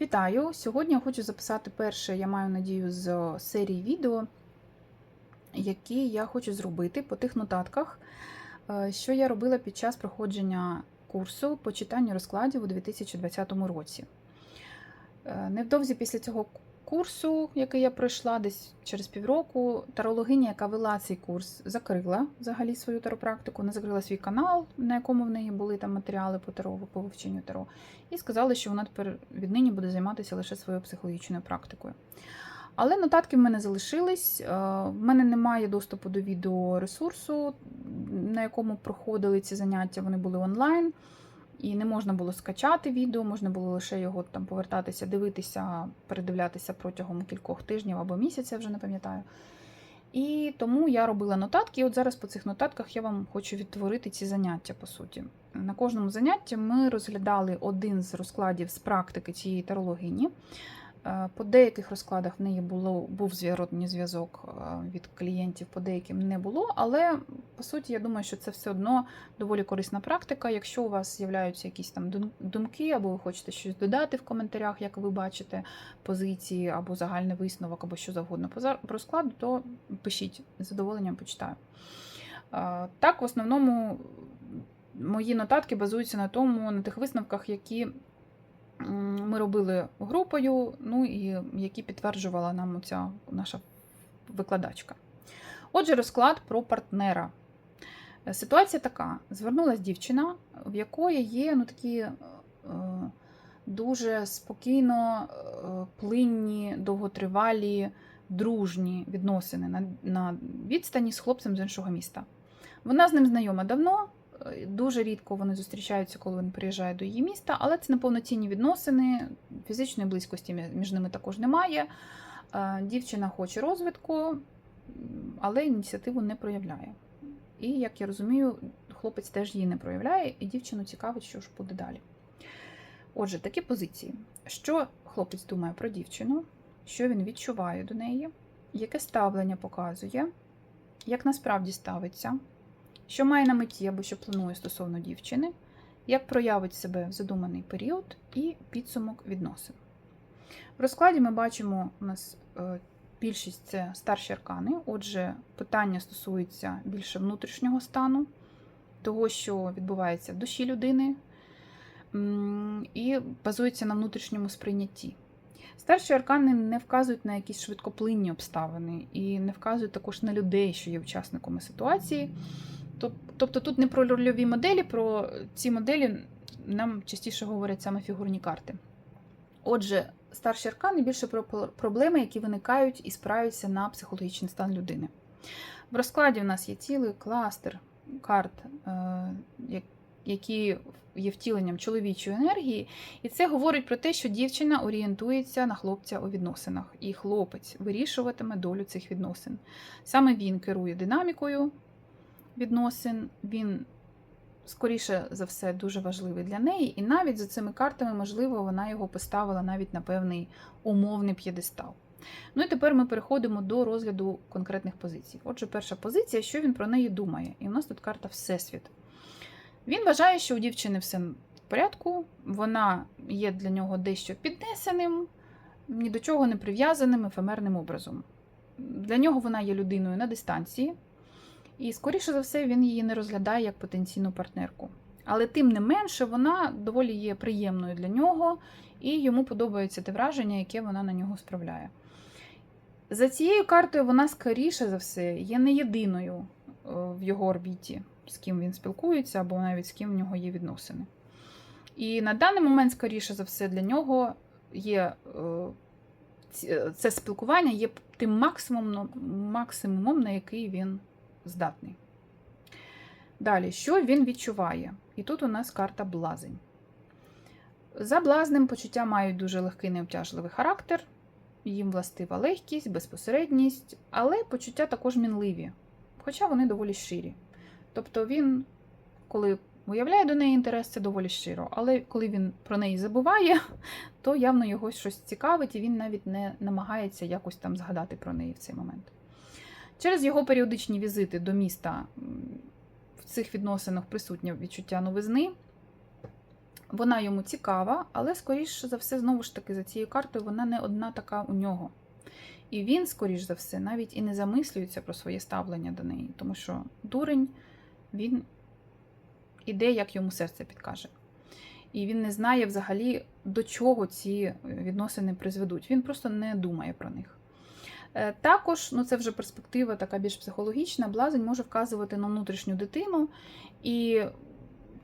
Вітаю! Сьогодні я хочу записати перше, я маю надію, з серії відео, які я хочу зробити по тих нотатках, е, що я робила під час проходження курсу по читанню розкладів у 2020 році. Е, Невдовзі після цього курсу, який я пройшла десь через півроку, тарологиня, яка вела цей курс, закрила взагалі свою таропрактику, вона закрила свій канал, на якому в неї були там матеріали по таро, по вивченню таро, і сказала, що вона тепер віднині буде займатися лише своєю психологічною практикою. Але нотатки в мене залишились. е, В мене немає доступу до відеоресурсу, на якому проходили ці заняття. Вони були онлайн, і не можна було скачати відео, можна було лише його там повертатися, дивитися, передивлятися протягом кількох тижнів або місяця, вже не пам'ятаю. І тому я робила нотатки. І от зараз по цих нотатках я вам хочу відтворити ці заняття, по суті. На кожному занятті ми розглядали один з розкладів з практики цієї тарологині. По деяких розкладах в неї було, був зворотній зв'язок від клієнтів, по деяким не було. Але по суті, я думаю, що це все одно доволі корисна практика. Якщо у вас з'являються якісь там думки, або ви хочете щось додати в коментарях, як ви бачите, позиції або загальний висновок, або що завгодно по розкладу, то пишіть з задоволенням почитаю. Так, в основному мої нотатки базуються на тому, на тих висновках, які ми робили групою, ну і які підтверджувала нам ця наша викладачка. Отже, розклад про партнера. Е, Ситуація така: звернулася дівчина, в якої є ну, такі е, дуже спокійно е, плинні, довготривалі, дружні відносини на, на відстані з хлопцем з іншого міста. Вона з ним знайома давно. Дуже рідко вони зустрічаються, коли він приїжджає до її міста, але це неповноцінні відносини, фізичної близькості між ними також немає. Е, Дівчина хоче розвитку, але ініціативу не проявляє. І, як я розумію, хлопець теж її не проявляє, і дівчину цікавить, що ж буде далі. Отже, такі позиції. Що хлопець думає про дівчину, що він відчуває до неї, яке ставлення показує, як насправді ставиться, що має на меті або що планує стосовно дівчини, як проявить себе в задуманий період і підсумок відносин. В розкладі ми бачимо у нас е, більшість це старші аркани, отже, питання стосується більше внутрішнього стану, того, що відбувається в душі людини, і базується на внутрішньому сприйнятті. Старші аркани не вказують на якісь швидкоплинні обставини і не вказують також на людей, що є учасниками ситуації. Тоб- Тобто тут не про рольові моделі, про ці моделі нам частіше говорять саме фігурні карти. Отже, старші аркани більше про проблеми, які виникають і спираються на психологічний стан людини. В розкладі у нас є цілий кластер карт, е, які є втіленням чоловічої енергії, і це говорить про те, що дівчина орієнтується на хлопця у відносинах, і хлопець вирішуватиме долю цих відносин. Саме він керує динамікою відносин, він, скоріше за все, дуже важливий для неї, і навіть за цими картами, можливо, вона його поставила навіть на певний умовний п'єдестал. Ну і тепер ми переходимо до розгляду конкретних позицій. Отже, перша позиція, що він про неї думає. І у нас тут карта Всесвіт. Він вважає, що у дівчини все в порядку, вона є для нього дещо піднесеним, ні до чого не прив'язаним ефемерним образом. Для нього вона є людиною на дистанції, і, скоріше за все, він її не розглядає як потенційну партнерку. Але тим не менше, вона доволі є приємною для нього, і йому подобається те враження, яке вона на нього справляє. За цією картою вона, скоріше за все, є не єдиною е, в його орбіті, з ким він спілкується, або навіть з ким в нього є відносини. І на даний момент, скоріше за все, для нього є е, е, це спілкування є тим максимумом, максимумом, на який він здатний. Далі, що він відчуває? І тут у нас карта блазень. За блазнем почуття мають дуже легкий необтяжливий характер, їм властива легкість, безпосередність, але почуття також мінливі, хоча вони доволі щирі. Тобто він, коли виявляє до неї інтерес, це доволі щиро, але коли він про неї забуває, то явно його щось цікавить, і він навіть не намагається якось там згадати про неї в цей момент. Через його періодичні візити до міста в цих відносинах присутнє відчуття новизни, Вона йому цікава, але, скоріш за все, знову ж таки, за цією картою вона не одна така у нього. І він, скоріш за все, навіть і не замислюється про своє ставлення до неї, тому що дурень, він іде, як йому серце підкаже. І він не знає взагалі, до чого ці відносини призведуть. Він просто не думає про них. Е, Також, ну це вже перспектива така більш психологічна, блазень може вказувати на внутрішню дитину, і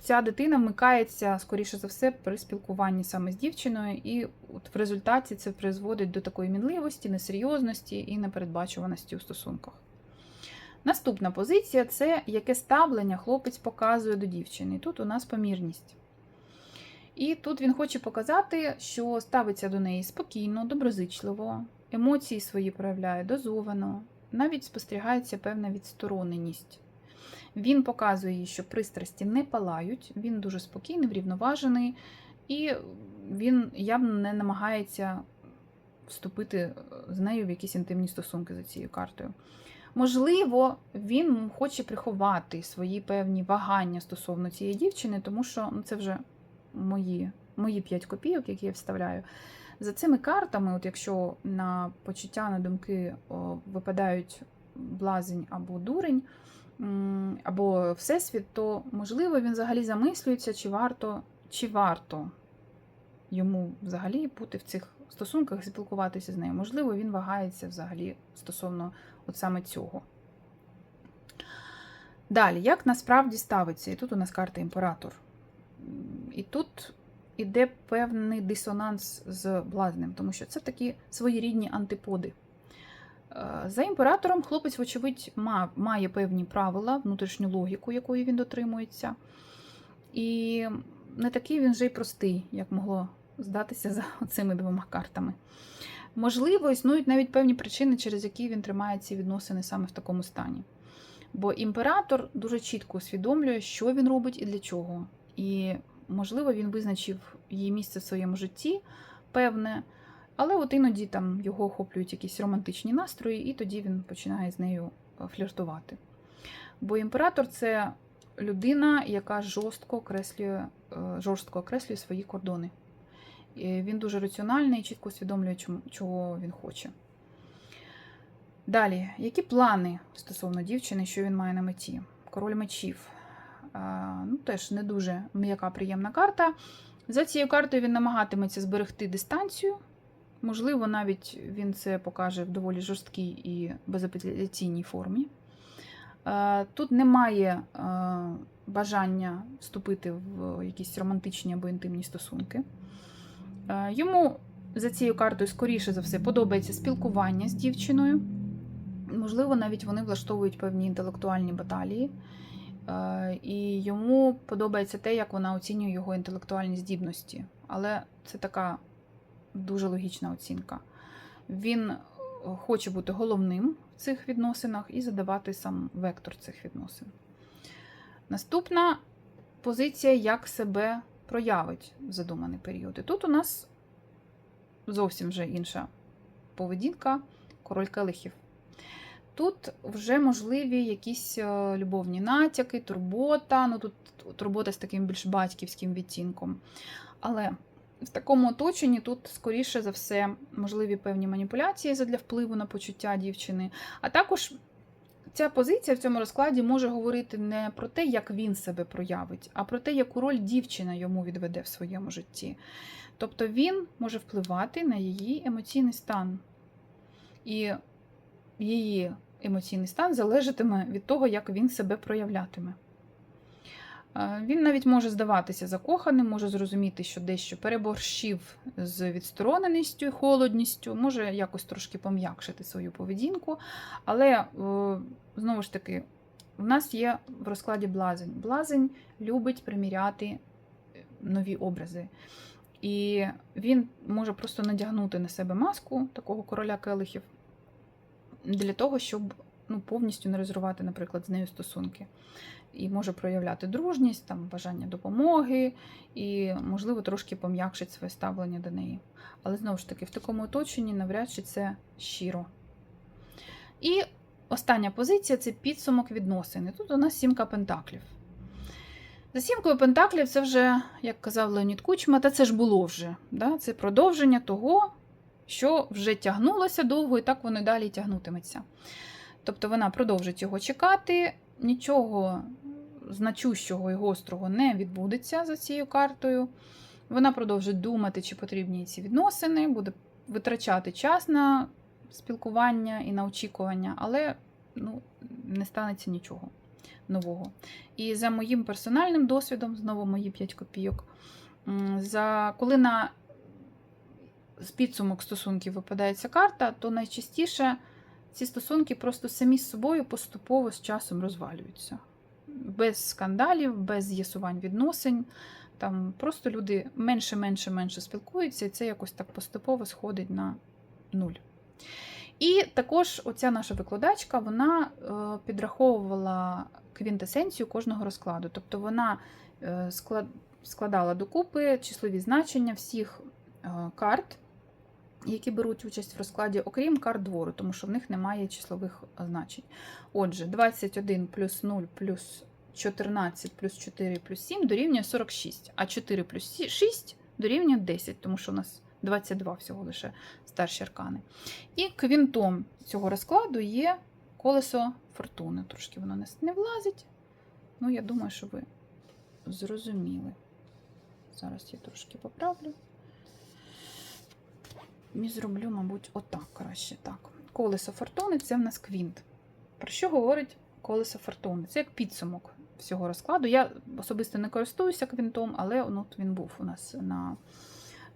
ця дитина вмикається, скоріше за все, при спілкуванні саме з дівчиною, і от в результаті це призводить до такої мінливості, несерйозності і непередбачуваності у стосунках. Наступна позиція це яке ставлення хлопець показує до дівчини. Тут у нас помірність. І тут він хоче показати, що ставиться до неї спокійно, доброзичливо, емоції свої проявляє дозовано, навіть спостерігається певна відстороненість. Він показує їй, що пристрасті не палають, він дуже спокійний, врівноважений, і він явно не намагається вступити з нею в якісь інтимні стосунки за цією картою. Можливо, він хоче приховати свої певні вагання стосовно цієї дівчини, тому що ну, це вже мої, мої 5 копійок, які я вставляю. За цими картами, от якщо на почуття, на думки випадають блазень або дурень, або всесвіт, то можливо він взагалі замислюється, чи варто, чи варто йому взагалі бути в цих стосунках спілкуватися з нею. Можливо, він вагається взагалі стосовно от саме цього. Далі, як насправді ставиться? І тут у нас карта імператор. І тут іде певний дисонанс з блазнем, тому що це такі своєрідні антиподи. Е, За імператором хлопець, вочевидь, має певні правила, внутрішню логіку, якої він дотримується. І не такий він вже й простий, як могло здатися за цими двома картами. Можливо, існують навіть певні причини, через які він тримає ці відносини саме в такому стані. Бо імператор дуже чітко усвідомлює, що він робить і для чого. І, можливо, він визначив її місце в своєму житті певне, але от іноді там його охоплюють якісь романтичні настрої, і тоді він починає з нею е, фліртувати. Бо імператор це людина, яка жорстко окреслює, е, жорстко окреслює свої кордони. Він дуже раціональний і чітко усвідомлює, чого він хоче. Далі, які плани стосовно дівчини, що він має на меті? Король мечів. Ну, теж не дуже м'яка приємна карта. За цією картою він намагатиметься зберегти дистанцію. Можливо, навіть він це покаже в доволі жорсткій і безапеляційній формі. Е, Тут немає е, бажання вступити в якісь романтичні або інтимні стосунки. Е, Йому за цією картою, скоріше за все, подобається спілкування з дівчиною. Можливо, навіть вони влаштовують певні інтелектуальні баталії. Е, І йому подобається те, як вона оцінює його інтелектуальні здібності. Але це така дуже логічна оцінка. Він е, хоче бути головним в цих відносинах і задавати сам вектор цих відносин. Наступна позиція, як себе проявить в задуманий період. І тут у нас зовсім вже інша поведінка, король келихів. Тут вже можливі якісь е, любовні натяки, турбота. Ну тут турбота з таким більш батьківським відтінком. Але в такому оточенні тут, скоріше за все, можливі певні маніпуляції задля впливу на почуття дівчини. А також ця позиція в цьому розкладі може говорити не про те, як він себе проявить, а про те, яку роль дівчина йому відведе в своєму житті. Тобто він може впливати на її емоційний стан. І її емоційний стан залежатиме від того, як він себе проявлятиме. Е, Він навіть може здаватися закоханим, може зрозуміти, що дещо переборщив з відстороненістю і холодністю, може якось трошки пом'якшити свою поведінку. Але, е, знову ж таки, в нас є в розкладі блазень. Блазень любить приміряти нові образи. І він може просто надягнути на себе маску такого короля келихів для того, щоб ну, повністю не розривати, наприклад, з нею стосунки. І може проявляти дружність, там, бажання допомоги, і, можливо, трошки пом'якшить своє ставлення до неї. Але знову ж таки, в такому оточенні навряд чи це щиро. І остання позиція це підсумок відносин. І Тут у нас сімка пентаклів. За сімкою Пентаклів це вже, як казав Леонід Кучма, та це ж було вже. Да? Це продовження того, що вже тягнулося довго, і так воно далі тягнутиметься. Тобто вона продовжить його чекати, нічого значущого і гострого не відбудеться за цією картою. Вона продовжить думати, чи потрібні ці відносини, буде витрачати час на спілкування і на очікування, але ну, не станеться нічого нового. І за моїм персональним досвідом, знову мої 5 копійок, за коли на з підсумок стосунків випадає ця карта, то найчастіше ці стосунки просто самі з собою поступово з часом розвалюються. Без скандалів, без з'ясувань відносин. Там просто люди менше, менше, менше спілкуються, і це якось так поступово сходить на нуль. І також оця наша викладачка вона е, підраховувала квінтесенцію кожного розкладу. Тобто вона е, склад, складала докупи числові значення всіх е, карт, які беруть участь в розкладі, окрім карт двору, тому що в них немає числових значень. Отже, 21 плюс 0 плюс 14 плюс 4 плюс 7 дорівнює 46, а 4 плюс 6 дорівнює 10, тому що у нас 22 всього лише старші аркани. І квінтом цього розкладу є колесо фортуни. Трошки воно не влазить. Ну, я думаю, що ви зрозуміли. Зараз я трошки поправлю. Зроблю, мабуть, отак краще. Так. Колесо фортуни це в нас квінт. Про що говорить колесо фортуни? Це як підсумок всього розкладу. Я особисто не користуюся квінтом, але ну, він був у нас на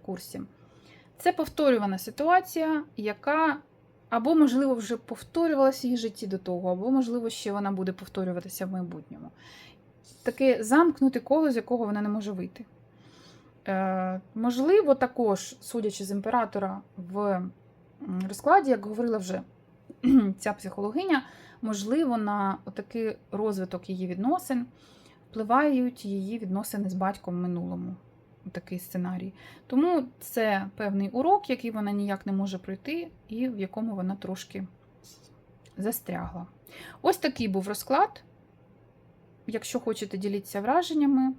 курсі. Це повторювана ситуація, яка або, можливо, вже повторювалася в її житті до того, або, можливо, ще вона буде повторюватися в майбутньому. Таке замкнуте коло, з якого вона не може вийти. Е, можливо, також, судячи з імператора в розкладі, як говорила вже ця психологиня, можливо, на такий розвиток її відносин впливають її відносини з батьком в минулому. Такий сценарій. Тому це певний урок, який вона ніяк не може пройти, і в якому вона трошки застрягла. Ось такий був розклад. Якщо хочете, діліться враженнями.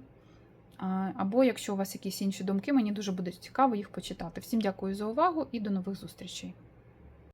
Або якщо у вас якісь інші думки, мені дуже буде цікаво їх почитати. Всім дякую за увагу і до нових зустрічей!